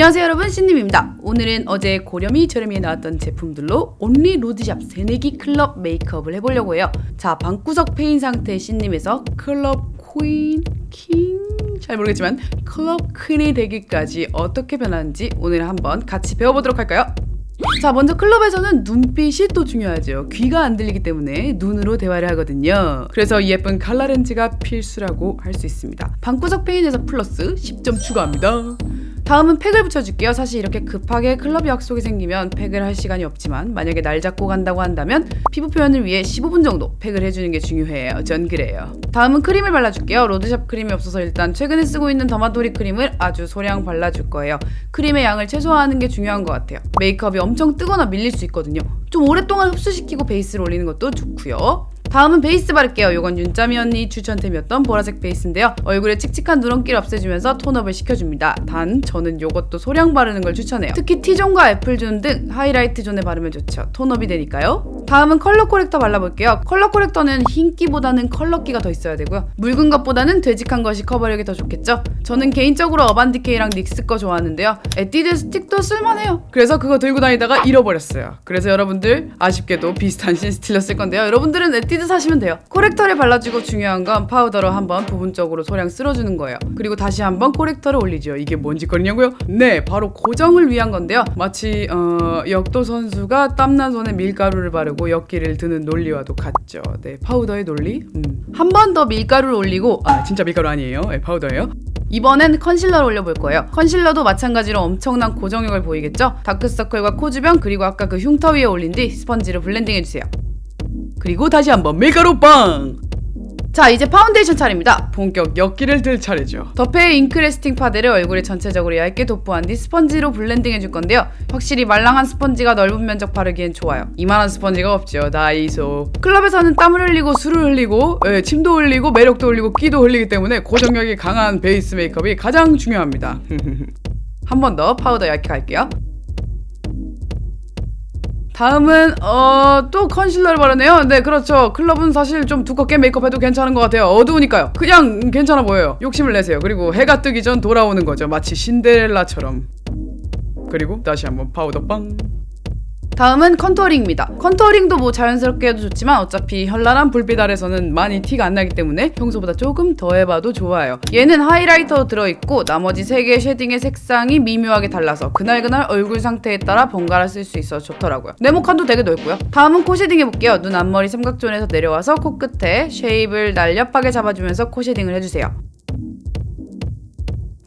안녕하세요 여러분 신님입니다. 오늘은 어제 고렴이 저렴이에 나왔던 제품들로 온리 로드샵 새내기 클럽 메이크업을 해보려고 해요. 자 방구석 페인 상태의 신님에서 클럽 퀸, 킹... 잘 모르겠지만 클럽 퀸이 되기까지 어떻게 변하는지 오늘 한번 같이 배워보도록 할까요? 자 먼저 클럽에서는 눈빛이 또 중요하죠 귀가 안 들리기 때문에 눈으로 대화를 하거든요 그래서 이 예쁜 칼라 렌즈가 필수라고 할 수 있습니다 방구석 페인에서 플러스 10점 추가합니다 다음은 팩을 붙여줄게요. 사실 이렇게 급하게 클럽 약속이 생기면 팩을 할 시간이 없지만 만약에 날 잡고 간다고 한다면 피부 표현을 위해 15분 정도 팩을 해주는 게 중요해요. 전 그래요. 다음은 크림을 발라줄게요. 로드샵 크림이 없어서 일단 최근에 쓰고 있는 더마도리 크림을 아주 소량 발라줄 거예요. 크림의 양을 최소화하는 게 중요한 것 같아요. 메이크업이 엄청 뜨거나 밀릴 수 있거든요. 좀 오랫동안 흡수시키고 베이스를 올리는 것도 좋고요 다음은 베이스 바를게요. 이건 윤짜미 언니 추천템이었던 보라색 베이스인데요. 얼굴에 칙칙한 누런기를 없애주면서 톤업을 시켜줍니다. 단 저는 이것도 소량 바르는 걸 추천해요. 특히 T존과 애플존 등 하이라이트 존에 바르면 좋죠. 톤업이 되니까요. 다음은 컬러 코렉터 발라볼게요. 컬러 코렉터는 흰기보다는 컬러기가 더 있어야 되고요. 묽은 것보다는 되직한 것이 커버력이 더 좋겠죠. 저는 개인적으로 어반디케이랑 닉스 거 좋아하는데요. 에뛰드 스틱도 쓸만해요. 그래서 그거 들고 다니다가 잃어버렸어요. 그래서 여러분들 아쉽게도 비슷한 신스틸러 쓸 건데요. 여러분들은 에뛰드 사시면 돼요. 코렉터를 발라주고 중요한 건 파우더로 한번 부분적으로 소량 쓸어주는 거예요. 그리고 다시 한번 코렉터를 올리죠. 이게 뭔 짓거리냐고요? 네, 바로 고정을 위한 건데요. 마치 어, 역도 선수가 땀난 손에 밀가루를 바르고 역기를 드는 논리와도 같죠. 네, 파우더의 논리. 음. 한 번 더 밀가루를 올리고 아 진짜 밀가루 아니에요. 네, 파우더예요. 이번엔 컨실러를 올려볼 거예요. 컨실러도 마찬가지로 엄청난 고정력을 보이겠죠? 다크서클과 코 주변 그리고 아까 그 흉터 위에 올린 뒤 스펀지로 블렌딩 해주세요. 그리고 다시 한번 밀가루 빵! 자 이제 파운데이션 차례입니다. 본격 엿기를 들 차례죠. 더페의 잉크레스팅 파데를 얼굴에 전체적으로 얇게 도포한 뒤 스펀지로 블렌딩 해줄 건데요. 확실히 말랑한 스펀지가 넓은 면적 바르기엔 좋아요. 이만한 스펀지가 없죠. 나이소. 클럽에서는 땀을 흘리고 술을 흘리고 예, 침도 흘리고 매력도 흘리고 끼도 흘리기 때문에 고정력이 강한 베이스 메이크업이 가장 중요합니다. 한 번 더 파우더 얇게 갈게요. 다음은 어 또 컨실러를 바르네요. 네 그렇죠. 클럽은 사실 좀 두껍게 메이크업해도 괜찮은 것 같아요. 어두우니까요. 그냥 괜찮아 보여요. 욕심을 내세요. 그리고 해가 뜨기 전 돌아오는 거죠. 마치 신데렐라처럼. 그리고 다시 한번 파우더 빵. 다음은 컨투어링입니다. 컨투어링도 뭐 자연스럽게 해도 좋지만 어차피 현란한 불빛 아래서는 많이 티가 안 나기 때문에 평소보다 조금 더 해봐도 좋아요. 얘는 하이라이터 들어있고 나머지 세 개의 쉐딩의 색상이 미묘하게 달라서 그날그날 얼굴 상태에 따라 번갈아 쓸 수 있어 좋더라고요. 네모칸도 되게 넓고요. 다음은 코 쉐딩 해볼게요. 눈 앞머리 삼각존에서 내려와서 코끝에 쉐입을 날렵하게 잡아주면서 코 쉐딩을 해주세요.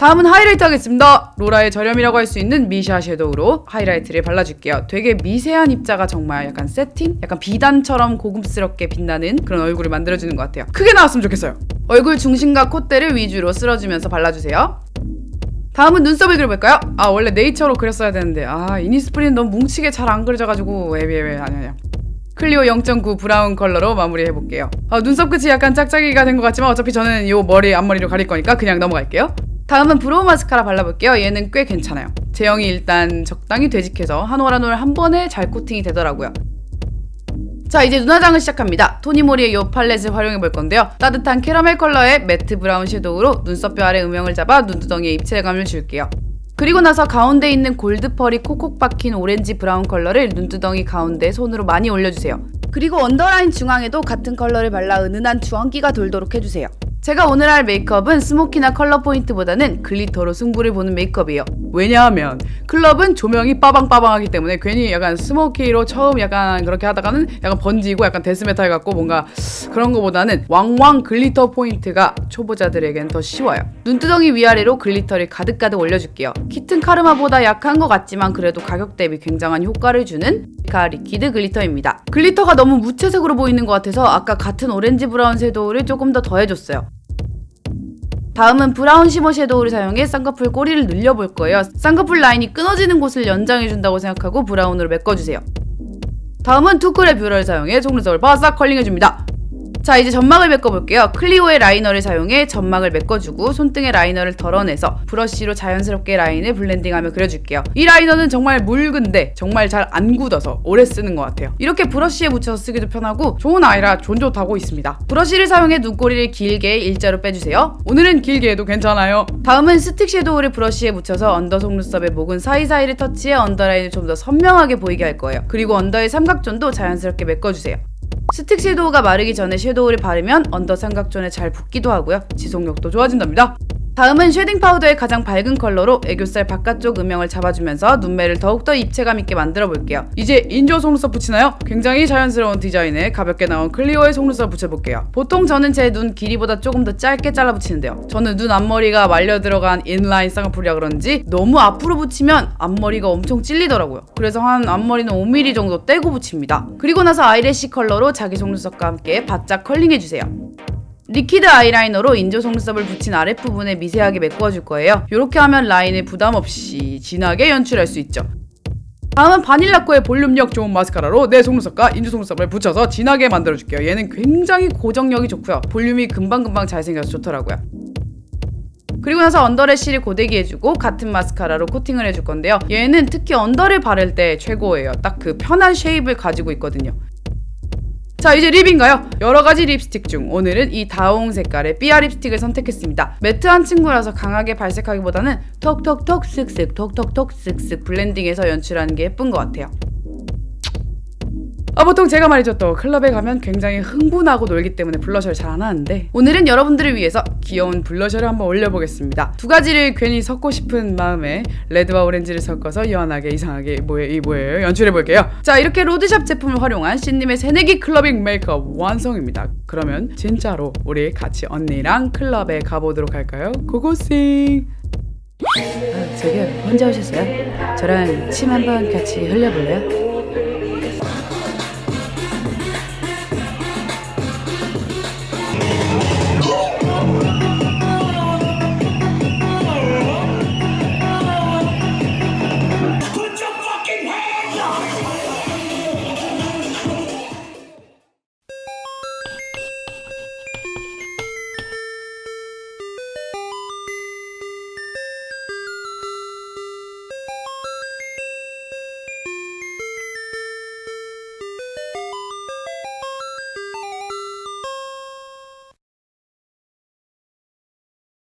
다음은 하이라이트 하겠습니다. 로라의 저렴이라고 할 수 있는 미샤 섀도우로 하이라이트를 발라줄게요. 되게 미세한 입자가 정말 약간 세팅? 약간 비단처럼 고급스럽게 빛나는 그런 얼굴을 만들어주는 것 같아요. 크게 나왔으면 좋겠어요. 얼굴 중심과 콧대를 위주로 쓸어주면서 발라주세요. 다음은 눈썹을 그려볼까요? 아 원래 네이처로 그렸어야 되는데 아 이니스프리는 너무 뭉치게 잘 안 그려져가지고 왜왜왜 아니 아니야. 클리오 0.9 브라운 컬러로 마무리해볼게요. 아, 눈썹 끝이 약간 짝짝이가 된 것 같지만 어차피 저는 요 머리 앞머리로 가릴 거니까 그냥 넘어갈게요. 다음은 브로우 마스카라 발라볼게요. 얘는 꽤 괜찮아요. 제형이 일단 적당히 되직해서 한 올 한 올 한 번에 잘 코팅이 되더라고요. 자 이제 눈화장을 시작합니다. 토니모리의 이 팔렛을 활용해 볼 건데요. 따뜻한 캐러멜 컬러의 매트 브라운 섀도우로 눈썹뼈 아래 음영을 잡아 눈두덩이에 입체감을 줄게요. 그리고 나서 가운데 있는 골드 펄이 콕콕 박힌 오렌지 브라운 컬러를 눈두덩이 가운데 손으로 많이 올려주세요. 그리고 언더라인 중앙에도 같은 컬러를 발라 은은한 주황기가 돌도록 해주세요. 제가 오늘 할 메이크업은 스모키나 컬러 포인트보다는 글리터로 승부를 보는 메이크업이에요. 왜냐하면 클럽은 조명이 빠방빠방하기 때문에 괜히 약간 스모키로 처음 약간 그렇게 하다가는 약간 번지고 약간 데스메탈 같고 뭔가 그런 거보다는 왕왕 글리터 포인트가 초보자들에겐 더 쉬워요. 눈두덩이 위아래로 글리터를 가득가득 올려줄게요. 키튼 카르마보다 약한 것 같지만 그래도 가격 대비 굉장한 효과를 주는 카 리퀴드 글리터입니다. 글리터가 너무 무채색으로 보이는 것 같아서 아까 같은 오렌지 브라운 섀도우를 조금 더 더해줬어요. 다음은 브라운 시머 섀도우를 사용해 쌍꺼풀 꼬리를 늘려볼 거예요. 쌍꺼풀 라인이 끊어지는 곳을 연장해준다고 생각하고 브라운으로 메꿔주세요. 다음은 투쿨의 뷰러를 사용해 속눈썹을 바싹 컬링해줍니다. 자 이제 점막을 메꿔볼게요. 클리오의 라이너를 사용해 점막을 메꿔주고 손등의 라이너를 덜어내서 브러쉬로 자연스럽게 라인을 블렌딩하며 그려줄게요. 이 라이너는 정말 묽은데 정말 잘 안 굳어서 오래 쓰는 것 같아요. 이렇게 브러쉬에 묻혀서 쓰기도 편하고 좋은 아이라 존좋다고 있습니다. 브러쉬를 사용해 눈꼬리를 길게 일자로 빼주세요. 오늘은 길게 해도 괜찮아요. 다음은 스틱 섀도우를 브러쉬에 묻혀서 언더 속눈썹의 목은 사이사이를 터치해 언더라인을 좀 더 선명하게 보이게 할 거예요. 그리고 언더의 삼각존도 자연스럽게 메꿔주세요. 스틱 섀도우가 마르기 전에 섀도우를 바르면 언더 삼각존에 잘 붙기도 하고요. 지속력도 좋아진답니다. 다음은 쉐딩 파우더의 가장 밝은 컬러로 애교살 바깥쪽 음영을 잡아주면서 눈매를 더욱더 입체감 있게 만들어 볼게요. 이제 인조 속눈썹 붙이나요? 굉장히 자연스러운 디자인에 가볍게 나온 클리오의 속눈썹 붙여볼게요. 보통 저는 제 눈 길이보다 조금 더 짧게 잘라 붙이는데요. 저는 눈 앞머리가 말려 들어간 인라인 쌍꺼풀이라 그런지 너무 앞으로 붙이면 앞머리가 엄청 찔리더라고요. 그래서 한 앞머리는 5mm 정도 떼고 붙입니다. 그리고 나서 아이래쉬 컬러로 자기 속눈썹과 함께 바짝 컬링해주세요. 리퀴드 아이라이너로 인조 속눈썹을 붙인 아랫부분에 미세하게 메꿔줄 거예요. 이렇게 하면 라인을 부담 없이 진하게 연출할 수 있죠. 다음은 바닐라코의 볼륨력 좋은 마스카라로 내 속눈썹과 인조 속눈썹을 붙여서 진하게 만들어줄게요. 얘는 굉장히 고정력이 좋고요. 볼륨이 금방금방 잘 생겨서 좋더라고요. 그리고 나서 언더래쉬를 고데기 해주고 같은 마스카라로 코팅을 해줄 건데요. 얘는 특히 언더를 바를 때 최고예요. 딱 그 편한 쉐입을 가지고 있거든요. 자 이제 립인가요? 여러 가지 립스틱 중 오늘은 이 다홍 색깔의 삐아 립스틱을 선택했습니다. 매트한 친구라서 강하게 발색하기보다는 톡톡톡 쓱쓱 톡톡톡 쓱쓱 블렌딩해서 연출하는 게 예쁜 것 같아요. 아 보통 제가 말이죠. 또 클럽에 가면 굉장히 흥분하고 놀기 때문에 블러셔를 잘 안 하는데 오늘은 여러분들을 위해서 귀여운 블러셔를 한번 올려보겠습니다. 두 가지를 괜히 섞고 싶은 마음에 레드와 오렌지를 섞어서 연하게 이상하게 뭐예 이 뭐예요? 연출해볼게요. 자 이렇게 로드샵 제품을 활용한 신님의 새내기 클러빙 메이크업 완성입니다. 그러면 진짜로 우리 같이 언니랑 클럽에 가보도록 할까요? 고고싱 아, 저기요. 혼자 오셨어요? 저랑 침 한번 같이 흘려볼래요?